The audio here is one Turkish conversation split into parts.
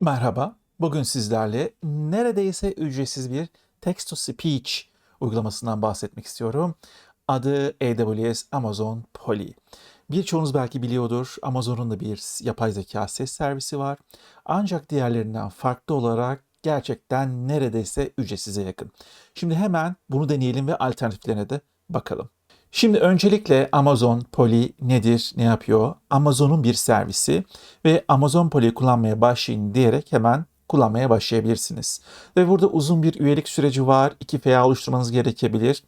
Merhaba. Bugün sizlerle neredeyse ücretsiz bir text to speech uygulamasından bahsetmek istiyorum. Adı AWS Amazon Polly. Birçoğunuz belki biliyordur. Amazon'un da bir yapay zeka ses servisi var. Ancak diğerlerinden farklı olarak gerçekten neredeyse ücretsize yakın. Şimdi hemen bunu deneyelim ve alternatiflerine de bakalım. Şimdi öncelikle Amazon Polly nedir, ne yapıyor? Amazon'un bir servisi ve Amazon Polly'yi kullanmaya başlayın diyerek hemen kullanmaya başlayabilirsiniz. Ve burada uzun bir üyelik süreci var. İki veya oluşturmanız gerekebilir.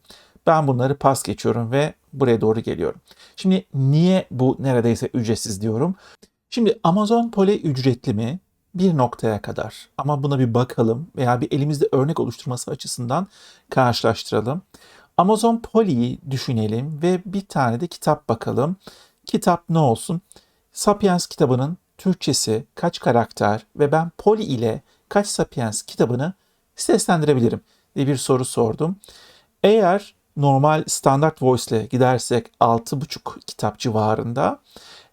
Ben bunları pas geçiyorum ve buraya doğru geliyorum. Şimdi niye bu neredeyse ücretsiz diyorum? Şimdi Amazon Polly ücretli mi? Bir noktaya kadar. Ama buna bir bakalım veya bir elimizde örnek oluşturması açısından karşılaştıralım. Amazon Polly'yi düşünelim ve bir tane de kitap bakalım. Kitap ne olsun? Sapiens kitabının Türkçesi kaç karakter ve ben Polly ile kaç Sapiens kitabını seslendirebilirim diye bir soru sordum. Eğer normal standart voice ile gidersek 6,5 kitap civarında.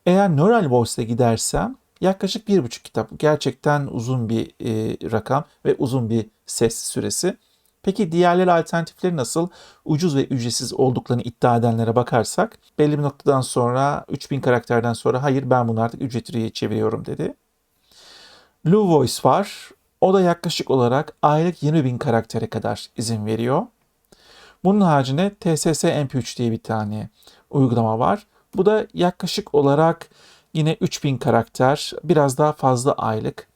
Eğer neural voice ile gidersem yaklaşık 1,5 kitap. Gerçekten uzun bir e, rakam ve uzun bir ses süresi. Peki diğerleri alternatifleri nasıl? Ucuz ve ücretsiz olduklarını iddia edenlere bakarsak belli bir noktadan sonra 3000 karakterden sonra hayır ben bunu artık ücretliye çeviriyorum dedi. Blue Voice var. O da yaklaşık olarak aylık 20 bin karaktere kadar izin veriyor. Bunun haricinde TSS MP3 diye bir tane uygulama var. Bu da yaklaşık olarak yine 3000 karakter, biraz daha fazla aylık.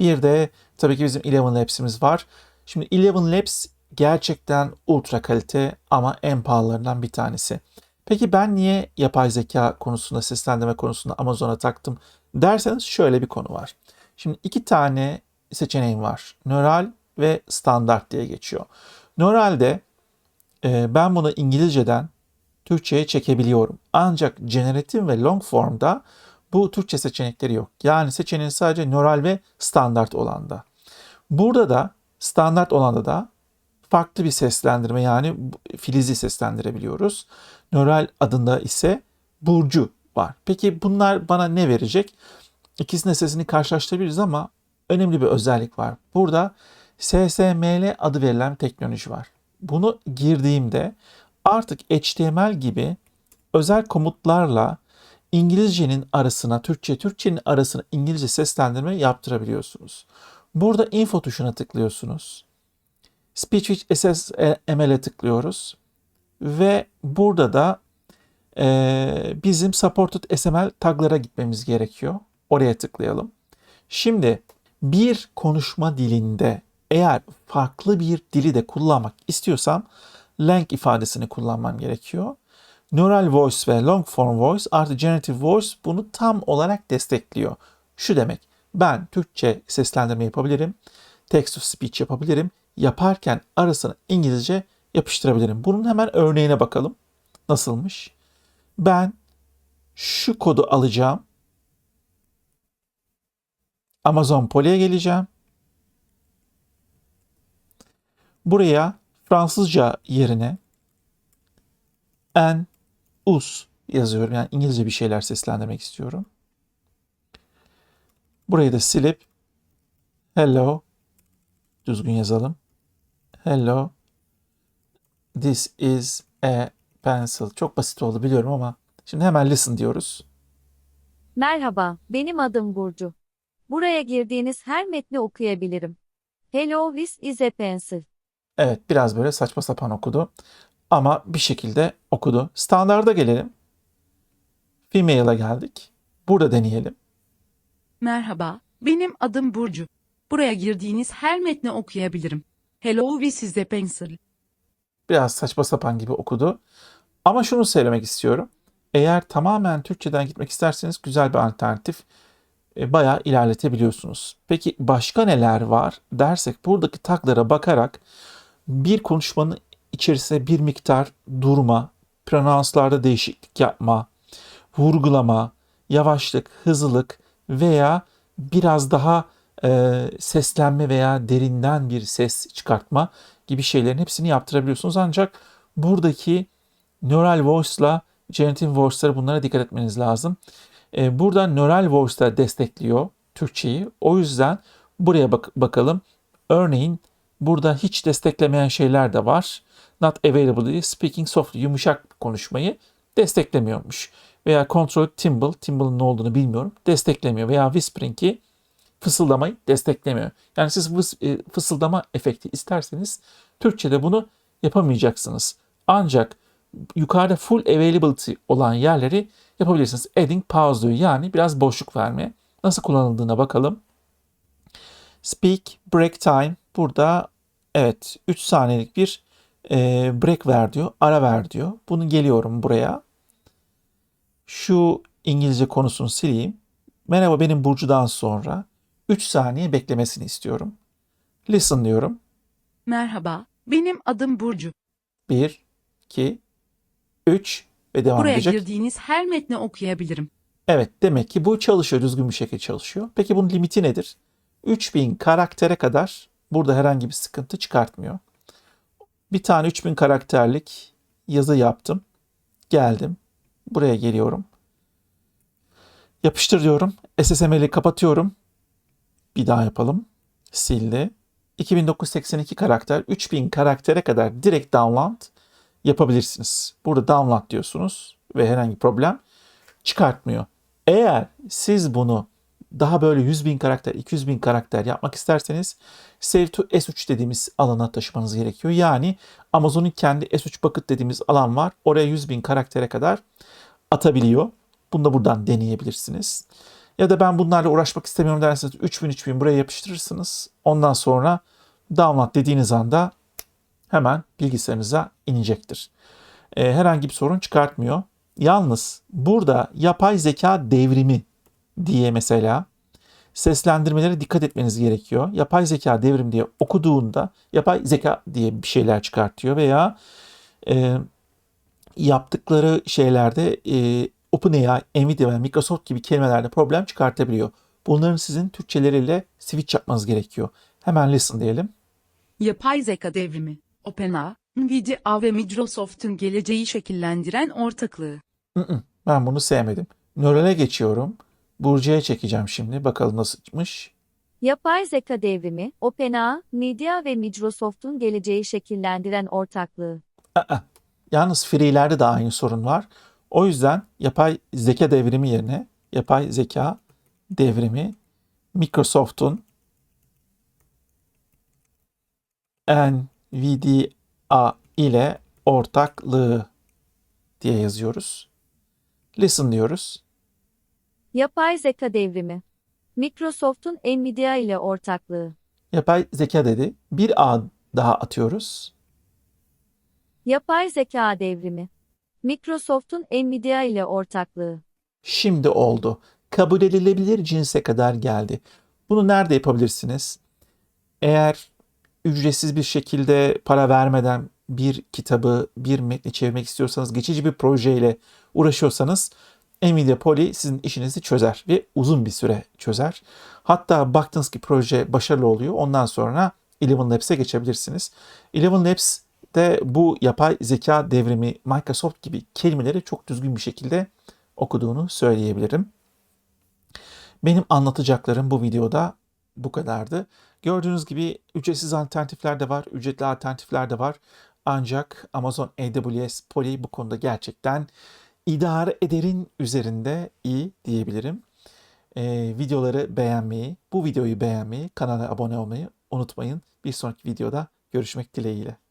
Bir de tabii ki bizim Eleven Labs'imiz var. Şimdi Eleven Labs gerçekten ultra kalite ama en pahalılarından bir tanesi. Peki ben niye yapay zeka konusunda, seslendirme konusunda Amazon'a taktım derseniz şöyle bir konu var. Şimdi iki tane seçeneğim var. Nöral ve standart diye geçiyor. Nöral'de e, ben bunu İngilizceden Türkçe'ye çekebiliyorum. Ancak generatif ve long form'da bu Türkçe seçenekleri yok. Yani seçeneğin sadece nöral ve standart olanda. Burada da Standart olanda da farklı bir seslendirme yani filizi seslendirebiliyoruz. Nöral adında ise burcu var. Peki bunlar bana ne verecek? İkisinin sesini karşılaştırabiliriz ama önemli bir özellik var. Burada SSML adı verilen teknoloji var. Bunu girdiğimde artık HTML gibi özel komutlarla İngilizcenin arasına, Türkçe, Türkçenin arasına İngilizce seslendirme yaptırabiliyorsunuz. Burada info tuşuna tıklıyorsunuz. Speech with SSML'e tıklıyoruz. Ve burada da e, bizim supported SML taglara gitmemiz gerekiyor. Oraya tıklayalım. Şimdi bir konuşma dilinde eğer farklı bir dili de kullanmak istiyorsam lang ifadesini kullanmam gerekiyor. Neural Voice ve Long Form Voice artı Generative Voice bunu tam olarak destekliyor. Şu demek ben Türkçe seslendirme yapabilirim. Text to speech yapabilirim. Yaparken arasına İngilizce yapıştırabilirim. Bunun hemen örneğine bakalım. Nasılmış? Ben şu kodu alacağım. Amazon Polly'e geleceğim. Buraya Fransızca yerine en us yazıyorum. Yani İngilizce bir şeyler seslendirmek istiyorum. Burayı da silip hello düzgün yazalım. Hello this is a pencil. Çok basit oldu biliyorum ama şimdi hemen listen diyoruz. Merhaba, benim adım Burcu. Buraya girdiğiniz her metni okuyabilirim. Hello, this is a pencil. Evet biraz böyle saçma sapan okudu ama bir şekilde okudu. Standarda gelelim. Female'a geldik. Burada deneyelim. Merhaba, benim adım Burcu. Buraya girdiğiniz her metni okuyabilirim. Hello, is the pencil. Biraz saçma sapan gibi okudu. Ama şunu söylemek istiyorum. Eğer tamamen Türkçeden gitmek isterseniz güzel bir alternatif. E, bayağı ilerletebiliyorsunuz. Peki başka neler var dersek buradaki taglara bakarak bir konuşmanın içerisine bir miktar durma, pronanslarda değişiklik yapma, vurgulama, yavaşlık, hızlılık veya biraz daha e, seslenme veya derinden bir ses çıkartma gibi şeylerin hepsini yaptırabiliyorsunuz. Ancak buradaki neural voice'la generative voice'lara bunlara dikkat etmeniz lazım. E, burada neural voice'da destekliyor Türkçeyi. O yüzden buraya bak bakalım. Örneğin burada hiç desteklemeyen şeyler de var. Not available diye speaking softly yumuşak konuşmayı desteklemiyormuş. Veya control timble, timble'ın ne olduğunu bilmiyorum. Desteklemiyor. Veya whispering'i fısıldamayı desteklemiyor. Yani siz e, fısıldama efekti isterseniz Türkçe'de bunu yapamayacaksınız. Ancak yukarıda full availability olan yerleri yapabilirsiniz. Adding pause diyor. Yani biraz boşluk verme. Nasıl kullanıldığına bakalım. Speak, break time. Burada evet 3 saniyelik bir e, break ver diyor. Ara ver diyor. Bunu geliyorum buraya. Şu İngilizce konusunu sileyim. Merhaba benim Burcu'dan sonra 3 saniye beklemesini istiyorum. Listen diyorum. Merhaba, benim adım Burcu. 1, 2, 3 ve devam Buraya edecek. girdiğiniz her metni okuyabilirim. Evet demek ki bu çalışıyor düzgün bir şekilde çalışıyor. Peki bunun limiti nedir? 3000 karaktere kadar burada herhangi bir sıkıntı çıkartmıyor. Bir tane 3000 karakterlik yazı yaptım. Geldim. Buraya geliyorum. Yapıştır diyorum. SSML'i kapatıyorum. Bir daha yapalım. Sildi. 2982 karakter 3000 karaktere kadar direkt download yapabilirsiniz. Burada download diyorsunuz ve herhangi bir problem çıkartmıyor. Eğer siz bunu daha böyle 100 bin karakter, 200 bin karakter yapmak isterseniz Save to S3 dediğimiz alana taşımanız gerekiyor. Yani Amazon'un kendi S3 bucket dediğimiz alan var. Oraya 100 bin karaktere kadar atabiliyor. Bunu da buradan deneyebilirsiniz. Ya da ben bunlarla uğraşmak istemiyorum derseniz 3000 3000 buraya yapıştırırsınız. Ondan sonra download dediğiniz anda hemen bilgisayarınıza inecektir. Ee, herhangi bir sorun çıkartmıyor. Yalnız burada yapay zeka devrimi diye mesela seslendirmelere dikkat etmeniz gerekiyor. Yapay zeka devrim diye okuduğunda yapay zeka diye bir şeyler çıkartıyor veya e, yaptıkları şeylerde e, OpenAI, Nvidia ve Microsoft gibi kelimelerde problem çıkartabiliyor. Bunların sizin Türkçeleriyle switch yapmanız gerekiyor. Hemen listen diyelim. Yapay zeka devrimi, OpenAI, Nvidia ve Microsoft'un geleceği şekillendiren ortaklığı. Ben bunu sevmedim. Nörale geçiyorum. Burcu'ya çekeceğim şimdi. Bakalım nasılmış. Yapay zeka devrimi, OpenAI, Nvidia ve Microsoft'un geleceği şekillendiren ortaklığı. Aa, Yalnız free'lerde de aynı sorun var. O yüzden yapay zeka devrimi yerine yapay zeka devrimi Microsoft'un NVIDIA ile ortaklığı diye yazıyoruz. Listen diyoruz. Yapay zeka devrimi. Microsoft'un Nvidia ile ortaklığı. Yapay zeka dedi. Bir A daha atıyoruz. Yapay zeka devrimi. Microsoft'un Nvidia ile ortaklığı. Şimdi oldu. Kabul edilebilir cinse kadar geldi. Bunu nerede yapabilirsiniz? Eğer ücretsiz bir şekilde para vermeden bir kitabı, bir metni çevirmek istiyorsanız, geçici bir projeyle uğraşıyorsanız Nvidia Poly sizin işinizi çözer ve uzun bir süre çözer. Hatta baktınız ki proje başarılı oluyor. Ondan sonra Eleven Labs'e geçebilirsiniz. Eleven Labs de bu yapay zeka devrimi Microsoft gibi kelimeleri çok düzgün bir şekilde okuduğunu söyleyebilirim. Benim anlatacaklarım bu videoda bu kadardı. Gördüğünüz gibi ücretsiz alternatifler de var, ücretli alternatifler de var. Ancak Amazon AWS Poly bu konuda gerçekten idare ederin üzerinde iyi diyebilirim. Ee, videoları beğenmeyi, bu videoyu beğenmeyi, kanala abone olmayı unutmayın. Bir sonraki videoda görüşmek dileğiyle.